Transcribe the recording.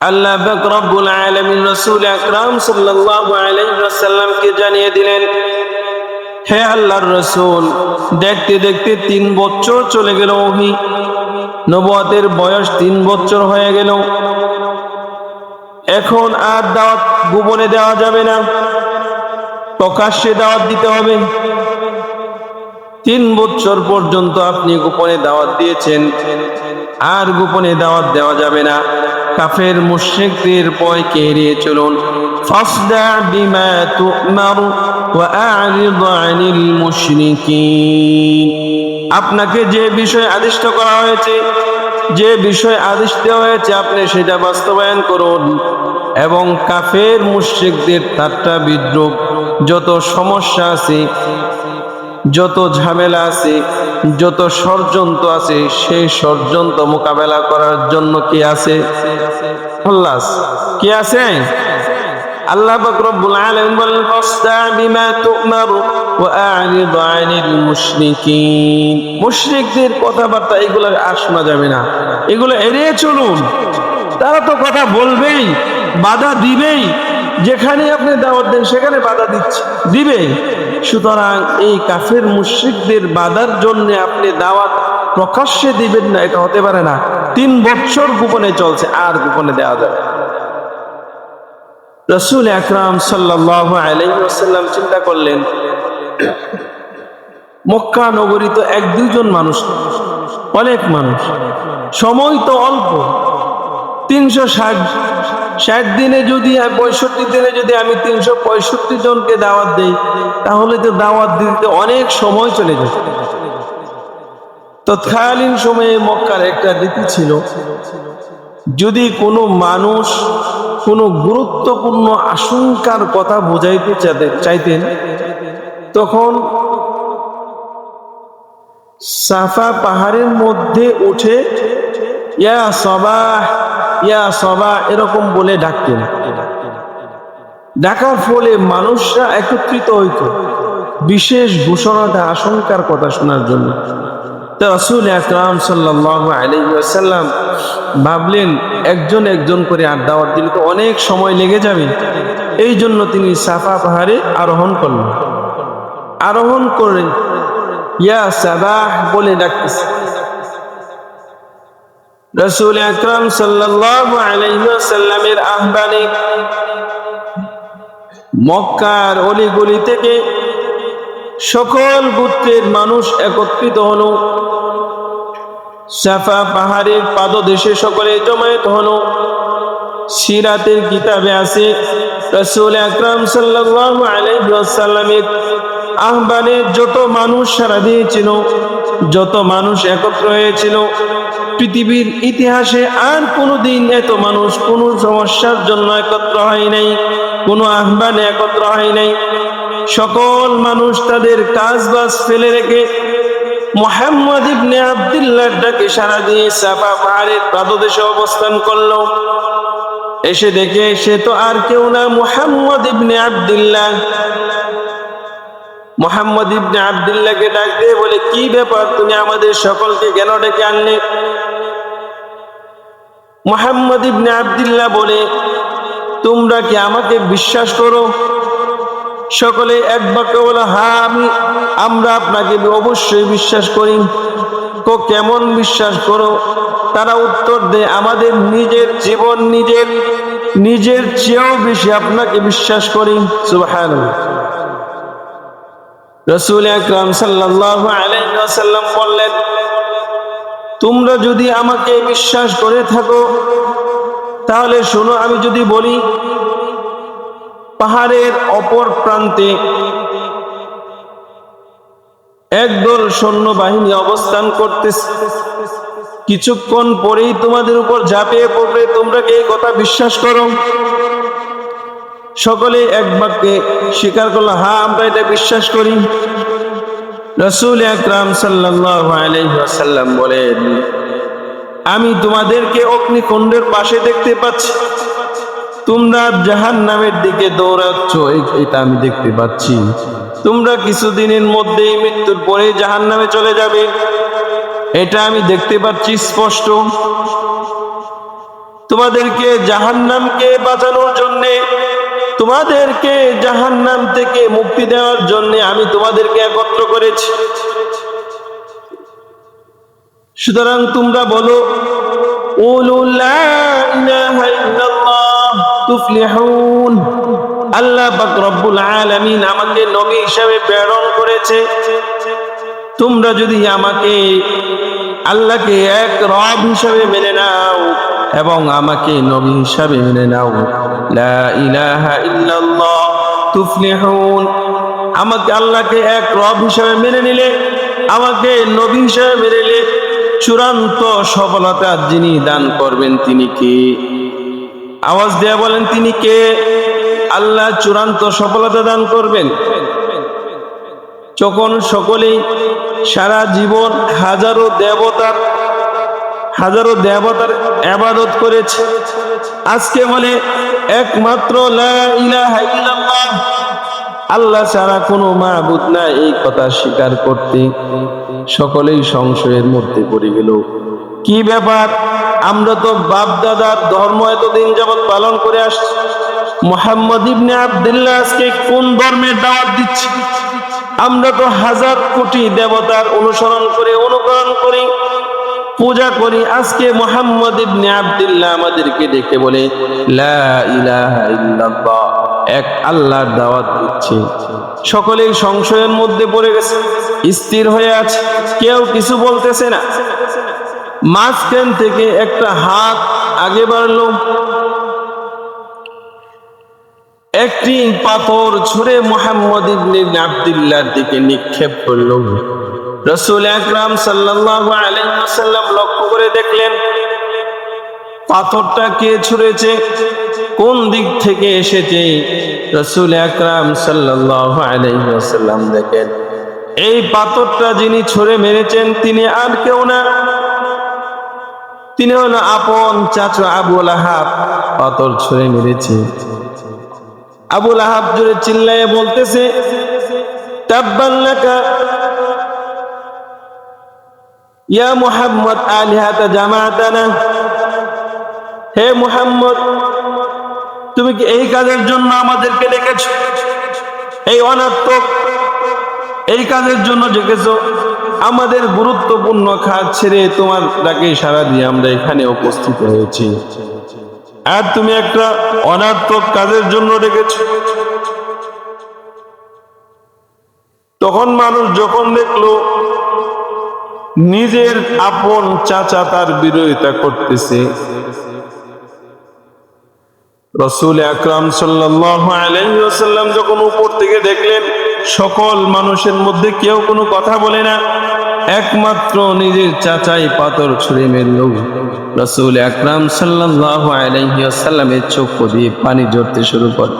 আল্লাহ রব্বুল আলামিন রাসূল আকরাম সাল্লাল্লাহু জানিয়ে দিলেন, হে আল্লাহর রাসূল, দেখতে দেখতে তিন বছর চলে গেল ওহি। নবুয়তের বয়স তিন বছর হয়ে গেল। এখন আর দাওয়াত গোপনে দেওয়া যাবে না। প্রকাশ্যে দাওয়াত দিতে হবে। তিন বছর পর্যন্ত আপনি গোপনে দাওয়াত দিয়েছেন। আর গোপনে দাওয়াত দেওয়া যাবে না। কাফের মুশরিকদের পয়কে এড়িয়ে চলুন? ওয়া আ'রিদ আনিল মুশরিকিন। আপনাকে যে বিষয় আদিষ্ট করা হয়েছে, যে বিষয় আদেশ দেওয়া হয়েছে, আপনি সেটা বাস্তবায়ন করুন। এবং কাফের মুশরিকদের ঠাট্টা বিদ্রুপ যত সমস্যা আছে যত ঝামেলা আছে, যত ষড়যন্ত্র আছে, সেই ষড়যন্ত্র মোকাবেলা করার জন্য কি আছে? কি আছে? আল্লাহ পাক রব্বুল আলামিন বলেন ফাসদা বিমা কথাবার্তা এগুলো আর শোনা যাবে না। এগুলো এড়িয়ে চলুন। তারা তো কথা বলবেই, বাধা দিবেই। যেখানে আপনি দাওয়াত দেন, সেখানে বাধা দিচ্ছে। দিবে। সুতরাং এই কাফের মুশরিকদের বাধার জন্য আপনি দাওয়াত প্রকাশ্যে দিবেন না, এটা হতে পারে না। তিন বছর গোপনে চলছে, আর গোপনে দেওয়া যাবে রসুল আকরাম সাল্লাহ আলাইসাল্লাম চিন্তা করলেন, মক্কা নগরী তো এক দুইজন মানুষ, অনেক মানুষ। সময় তো অল্প। তিনশো ষাট। ষাট দিনে যদি পঁয়ষট্টি দিনে যদি আমি তিনশো পঁয়ষট্টি জনকে দাওয়াত দিই, তাহলে তো দাওয়াত দিতে অনেক সময় চলে যাবে তৎকালীন সময়ে মক্কার একটা রীতি ছিল, যদি কোনো মানুষ কোনো গুরুত্বপূর্ণ আশঙ্কার কথা বোঝাইতে চাইতেন, তখন সাফা পাহাড়ের মধ্যে উঠে, ইয়া সবাহ ইয়া সবাহ এরকম বলে ডাকতেন। ডাকার ফলে মানুষরা একত্রিত হইত। বিশেষ ঘোষণাটা আশঙ্কার কথা শোনার জন্য। তো রসুল আকরাম সাল্লাহ আলাইসাল্লাম ভাবলেন, একজন একজন করে আর দাওয়াত দিলে তো অনেক সময় লেগে যাবে। এই জন্য তিনি সাফা পাহাড়ে আরোহণ করলেন। আরোহণ করে ইয়া সাবাহ বলে ডাকতেছে। রসুল আকরাম আলাইসাল্লামের আহ্বানে মক্কার অলিগলি থেকে সকল গোত্রের মানুষ একত্রিত হল। সাফা পাহাড়ের পাদদেশে সকলে জমায়েত হল। সিরাতের কিতাবে আছে, রসুল আকরাম সাল্লাহ আলাইসাল্লামের আহ্বানে যত মানুষ সারা দিয়েছিল, যত মানুষ একত্র হয়েছিল, পৃথিবীর ইতিহাসে আর কোনোদিন এত মানুষ কোনো সমস্যার জন্য একত্র হয় নাই, কোনো আহ্বানে একত্র হয় নাই। সকল মানুষ তাদের কাজ বাজ ফেলে রেখে মোহাম্মদ ইবনে আব্দুল্লাহর ডাকে সারা দিয়ে সাফা পাহাড়ের পাদদেশে অবস্থান করল। এসে দেখে সে তো আর কেউ না, মোহাম্মদ ইবনে আব্দুল্লাহ। মোহাম্মদ ইবনে আব্দুল্লাহকে ডাক দিয়ে বলে, কি ব্যাপার? তুমি আমাদের সকলকে কেন ডেকে আনলে? মোহাম্মদ ইবনে আব্দুল্লাহ বলে, তোমরা কি আমাকে বিশ্বাস করো? সকলে, এক বাক্য বলে হ্যাঁ আমি, আমরা আপনাকে অবশ্যই বিশ্বাস করি। তো কেমন বিশ্বাস করো? তারা উত্তর দেয়, আমাদের নিজের জীবন নিজের নিজের চেয়েও বেশি আপনাকে বিশ্বাস করি। সুবাহান রসুল আকরাম সাল্লাহ আলাইসাল্লাম বললেন, তোমরা যদি আমাকে বিশ্বাস করে থাকো, তাহলে শোনো, আমি যদি বলি, পাহাড়ের অপর প্রান্তে একদল সৈন্যবাহিনী অবস্থান করতেছে। কিছুক্ষণ পরেই তোমাদের উপর ঝাঁপিয়ে পড়বে তোমরা কি এই কথা বিশ্বাস করো? সকলে এক বাক্যে স্বীকার করল হ্যাঁ আমরা এটা বিশ্বাস করি। রসুল আকরাম সাল্লাম বলেন, আমি তোমাদেরকে অগ্নিকুণ্ডের পাশে দেখতে পাচ্ছি। তোমরা জাহান নামের দিকে দৌড়াচ্ছ এটা আমি দেখতে পাচ্ছি। তোমরা কিছুদিনের মধ্যেই মৃত্যুর পরে জাহান নামে চলে যাবে। এটা আমি দেখতে পাচ্ছি স্পষ্ট। তোমাদেরকে জাহান্নামকে বাঁচানোর জন্য তোমাদেরকে জাহান নাম থেকে মুক্তি দেওয়ার জন্য আমি তোমাদেরকে একত্র করেছি। সুতরাং তোমরা বলো আল্লাহ পাক রব্বুল আলামিন আমাকে নবী হিসাবে প্রেরণ করেছে। তোমরা যদি আমাকে আল্লাহকে এক রব হিসাবে মেনে নাও এবং আমাকে নবী হিসাবে মেনে নাও। লা আমাকে আল্লাহকে এক রব হিসাবে মেনে নিলে, আমাকে নবী হিসাবে মেনে নিলে চূড়ান্ত সফলতা যিনি দান করবেন তিনি কে? আওয়াজ দেয়া বলেন, তিনি কে? আল্লাহ চূড়ান্ত সফলতা দান করবেন। যখন সকলেই সারা জীবন হাজারো দেবতার হাজারো দেবতার আবাদত করেছে। আজকে বলে একমাত্র লা আল্লাহ ছাড়া কোনো মাহবুদ না এই কথা স্বীকার করতে। সকলেই সংশয়ের মধ্যে পড়ে গেল। কি ব্যাপার? আমরা তো বাপ দাদার ধর্ম এতদিন যাবৎ পালন করে আসছি। মোহাম্মদ ইবনে আব্দুল্লাহ আজকে কোন ধর্মের দাওয়াত দিচ্ছে? আমরা তো হাজার কোটি দেবতার অনুসরণ করে, অনুকরণ করি। পূজা করি। আজকে মোহাম্মদ ইবনে আব্দুল্লাহ আমাদেরকে দেখে বলে, লা ইলাহা ইল্লাল্লাহ। এক আল্লাহর দাওয়াত দিচ্ছে। সকলেই সংশয়ের মধ্যে পড়ে গেছে, স্থির হয়ে আছে, কেউ কিছু বলতেছে না। মাঝখান থেকে একটা হাত আগে বাড়লো। একটি পাথর ছুঁড়ে মোহাম্মদ ইবনে আব্দুল্লাহর দিকে নিক্ষেপ করল। রসুল আকরাম সাল্লাল্লাহু আলাইহি ওয়াসাল্লাম লক্ষ্য করে দেখলেন, পাথরটা কে ছুঁড়েছে, কোন দিক থেকে এসেছে? রসুল আকরাম সাল্লাল্লাহু আলাইহি ওয়াসাল্লাম দেখেন, এই পাথরটা যিনি ছুঁড়ে মেরেছেন, তিনি আর কেউ না। তিনি হলো আপন চাচা আবুল আহাব পাথর ছুঁড়ে মেরেছে। আবুল আহাব জুড়ে চিল্লায় বলতেছে তাব্বাল্লাকা ইয়া মুহাম্মদ জামাতানা। হে মুহাম্মদ, তুমি কি এই কাজের জন্য আমাদেরকে ডেকেছ? এই অনাত্মক এই কাজের জন্য ডেকেছ? আমাদের গুরুত্বপূর্ণ কাজ ছেড়ে তোমার ডাকে সারা দিয়ে আমরা এখানে উপস্থিত হয়েছি। আর তুমি একটা অনার্থক কাজের জন্য ডেকেছ। তখন মানুষ যখন দেখল নিজের আপন চাচা তার বিরোধিতা করতেছে। রসুল আকরাম সাল্লাম যখন উপর থেকে দেখলেন, সকল মানুষের মধ্যে কেউ কোনো কথা বলে না, একমাত্র নিজের চাচাই পাথর ছুঁড়ে মেরল। রসুল আকরাম সাল্লাহ আলাইসাল্লামের চোখ দিয়ে পানি ঝরতে শুরু করে।